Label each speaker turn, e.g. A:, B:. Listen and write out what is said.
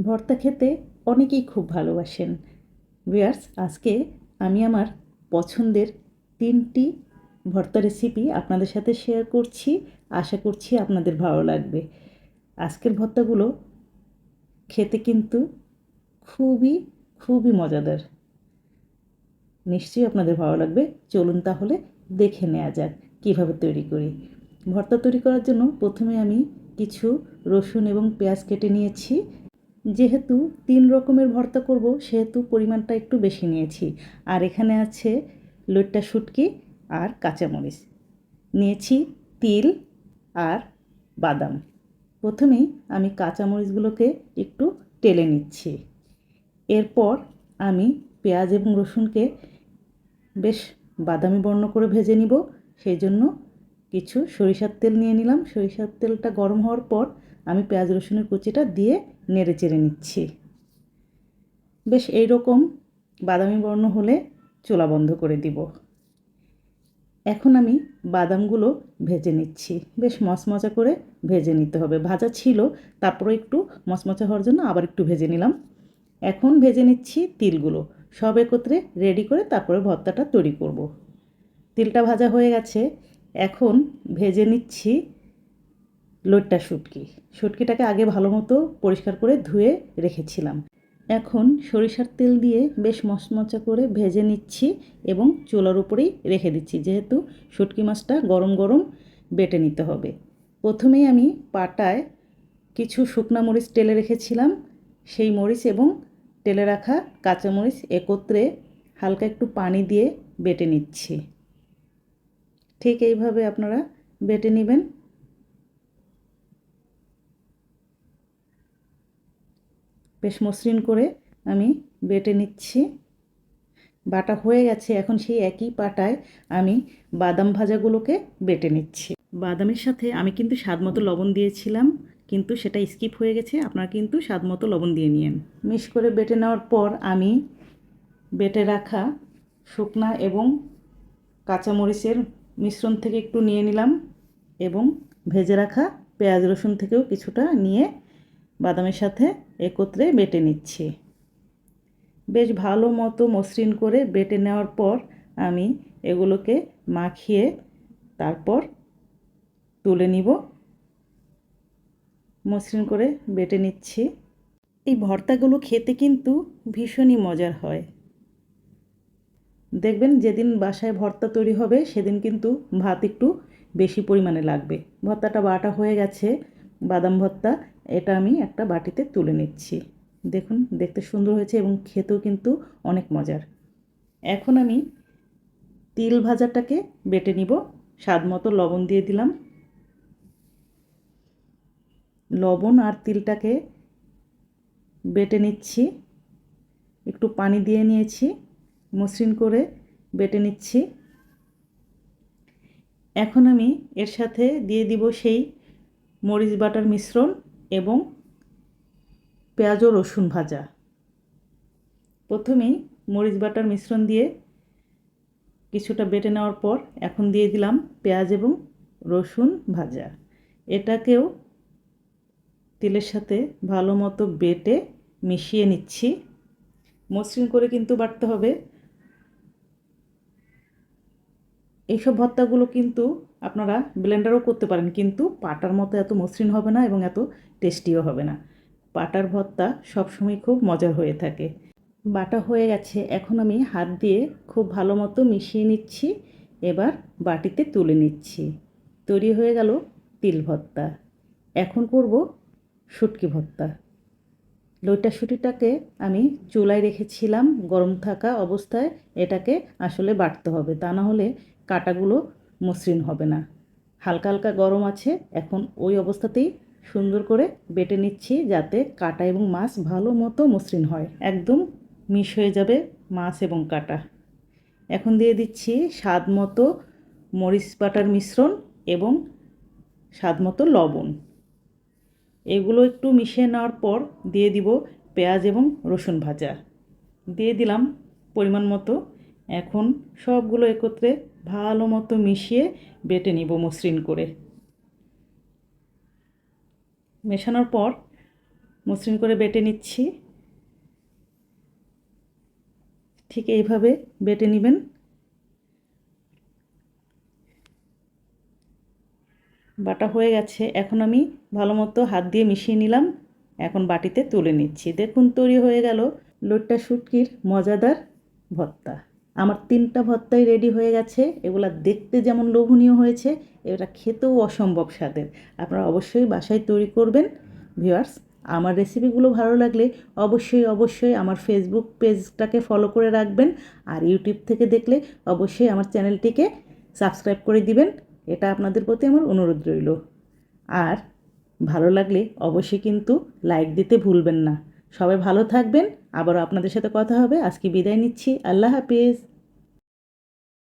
A: ভর্তা খেতে অনেকেই খুব ভালোবাসেন। ভিয়ার্স আজকে আমি আমার পছন্দের তিনটি ভর্তা রেসিপি আপনাদের সাথে শেয়ার করছি। আশা করছি আপনাদের ভালো লাগবে। আজকের ভর্তাগুলো খেতে কিন্তু খুবই খুবই মজাদার। নিশ্চয়ই আপনাদের ভালো লাগবে। চলুন তাহলে দেখে নেওয়া যাক কীভাবে তৈরি করি। ভর্তা তৈরি করার জন্য প্রথমে আমি কিছু রসুন এবং পেঁয়াজ কেটে নিয়েছি। যেহেতু তিন রকমের ভর্তা করব, সেহেতু পরিমাণটা একটু বেশি নিয়েছি। আর এখানে আছে লইট্টা শুটকি আর কাঁচামরিচ। নিয়েছি তিল আর বাদাম। প্রথমেই আমি কাঁচামরিচগুলোকে একটু টেলে নিচ্ছি। এরপর আমি পেঁয়াজ এবং রসুনকে বেশ বাদামি বর্ণ করে ভেজে নিব, সেই জন্য কিছু সরিষার তেল নিয়ে নিলাম। সরিষার তেলটা গরম হওয়ার পর আমি পেঁয়াজ রসুনের কুচিটা দিয়ে নেড়ে চেড়ে নিচ্ছি। বেশ এই রকম বাদামি বর্ণ হলে চোলা বন্ধ করে দিব। এখন আমি বাদামগুলো ভেজে নিচ্ছি। বেশ মচমচা করে ভেজে নিতে হবে। ভাজা ছিল তারপরে একটু মচমচা হওয়ার জন্য আবার একটু ভেজে নিলাম। এখন ভেজে নিচ্ছি তিলগুলো। সব একত্রে রেডি করে তারপরে ভর্তাটা তৈরি করব। তিলটা ভাজা হয়ে গেছে। এখন ভেজে নিচ্ছি লোটটা শুটকি। শুটকিটাকে আগে ভালো মতো পরিষ্কার করে ধুয়ে রেখেছিলাম। এখন সরিষার তেল দিয়ে বেশ মচমচা করে ভেজে নিচ্ছি এবং চুলার উপরেই রেখে দিচ্ছি, যেহেতু শুটকি মাছটা গরম গরম বেটে নিতে হবে। প্রথমেই আমি পাটায় কিছু শুকনা মরিচ টেলে রেখেছিলাম। সেই মরিচ এবং টেলে রাখা কাঁচামরিচ একত্রে হালকা একটু পানি দিয়ে বেটে নিচ্ছি। ঠিক এইভাবে আপনারা বেটে নেবেন। বেশ মসৃণ করে আমি বেটে নিচ্ছি। বাটা হয়ে গেছে, এখন সেই একই পাটায় আমি বাদাম ভাজাগুলোকে বেটে নিচ্ছি। বাদামের সাথে আমি কিন্তু স্বাদ মতো লবণ দিয়েছিলাম, কিন্তু সেটা স্কিপ হয়ে গেছে, আপনারা কিন্তু স্বাদ মতো লবণ দিয়ে নিন মিক্স করে বেটে নেওয়ার পর আমি বেটে রাখা শুকনা এবং কাঁচামরিচের মিশ্রণ থেকে একটু নিয়ে নিলাম এবং ভেজে রাখা পেঁয়াজ রসুন থেকেও কিছুটা নিয়ে বাদামের সাথে একত্রে বেটে নিচ্ছি। বেশ ভালো মতো মসৃণ করে বেটে নেওয়ার পর আমি এগুলোকে মাখিয়ে তারপর তুলে নিব। মসৃণ করে বেটে নিচ্ছি। এই ভর্তাগুলো খেতে কিন্তু ভীষণই মজার হয়। দেখবেন যেদিন বাসায় ভর্তা তৈরি হবে, সেদিন কিন্তু ভাত একটু বেশি পরিমাণে লাগবে। ভর্তাটা বাটা হয়ে গেছে, বাদাম ভর্তা, এটা আমি একটা বাটিতে তুলে নিচ্ছি। দেখুন, দেখতে সুন্দর হয়েছে এবং খেতেও কিন্তু অনেক মজার। এখন আমি তিল ভাজাটাকে বেটে নিব। স্বাদ মতো লবণ দিয়ে দিলাম। লবণ আর তিলটাকে বেটে নিচ্ছি। একটু পানি দিয়ে নিয়েছি। মসৃণ করে বেটে নিচ্ছি। এখন আমি এর সাথে দিয়ে দিব সেই মরিচ বাটার মিশ্রণ এবং পেঁয়াজ রসুন ভাজা। প্রথমেই মরিচ বাটার মিশ্রণ দিয়ে কিছুটা বেটে নেওয়ার পর এখন দিয়ে দিলাম পেঁয়াজ এবং রসুন ভাজা। এটাকেও তেলের সাথে ভালো মতো বেটে মিশিয়ে নিচ্ছি। মসৃণ করে কিন্তু বাটতে হবে। এইসব ভর্তাগুলো কিন্তু আপনারা ব্লেন্ডারও করতে পারেন, কিন্তু পাটার মতো এত মসৃণ হবে না এবং এত টেস্টিও হবে না। পাটার ভর্তা সবসময় খুব মজার হয়ে থাকে। বাটা হয়ে গেছে, এখন আমি হাত দিয়ে খুব ভালো মতো মিশিয়ে নিচ্ছি, এবার বাটিতে তুলে নিচ্ছি। তৈরি হয়ে গেল তিল ভর্তা এখন করব শুটকি ভর্তা লইটা শুটিটাকে আমি চুলায় রেখেছিলাম, গরম থাকা অবস্থায় এটাকে আসলে বাটতে হবে। তা না হলে কাটাগুলো মসৃণ হবে না। হালকা হালকা গরম আছে, এখন ওই অবস্থাতেই সুন্দর করে বেটে নিচ্ছি যাতে কাটা এবং মাছ ভালো মতো মসৃণ হয়। একদম মিশ হয়ে যাবে মাছ এবং কাটা। এখন দিয়ে দিচ্ছি স্বাদ মতো মরিচ বাটার মিশ্রণ এবং স্বাদ মতো লবণ। এগুলো একটু মিশিয়ে নেওয়ার পর দিয়ে দিব পেঁয়াজ এবং রসুন ভাজা। দিয়ে দিলাম পরিমাণ মতো। এখন সবগুলো একত্রে ভালো মতো মিশিয়ে বেটে নিব মসৃণ করে। মেশানোর পর মসৃণ করে বেটে নিচ্ছি। ঠিক এইভাবে বেটে নেবেন। বাটা হয়ে গেছে। এখন আমি ভালো মতো হাত দিয়ে মিশিয়ে নিলাম। এখন বাটিতে তুলে নিচ্ছি। দেখুন, তৈরি হয়ে গেল লোট্টা শুটকির মজাদার ভর্তা। আমার তিনটা ভর্তাই রেডি হয়ে গেছে। এগুলা দেখতে যেমন লোভনীয় হয়েছে, এটা খেতেও অসম্ভব স্বাদের। আপনারা অবশ্যই বাসায় তৈরি করবেন। ভিউয়ার্স, আমার রেসিপিগুলো ভালো লাগলে অবশ্যই অবশ্যই আমার ফেসবুক পেজটাকে ফলো করে রাখবেন। আর ইউটিউব থেকে দেখলে অবশ্যই আমার চ্যানেলটিকে সাবস্ক্রাইব করে দিবেন। এটা আপনাদের প্রতি আমার অনুরোধ রইল। আর ভালো লাগলে অবশ্যই কিন্তু লাইক দিতে ভুলবেন না। সবাই ভালো থাকবেন। আবারও আপনাদের সাথে কথা হবে। আজকে বিদায় নিচ্ছি। আল্লাহ হাফিজ।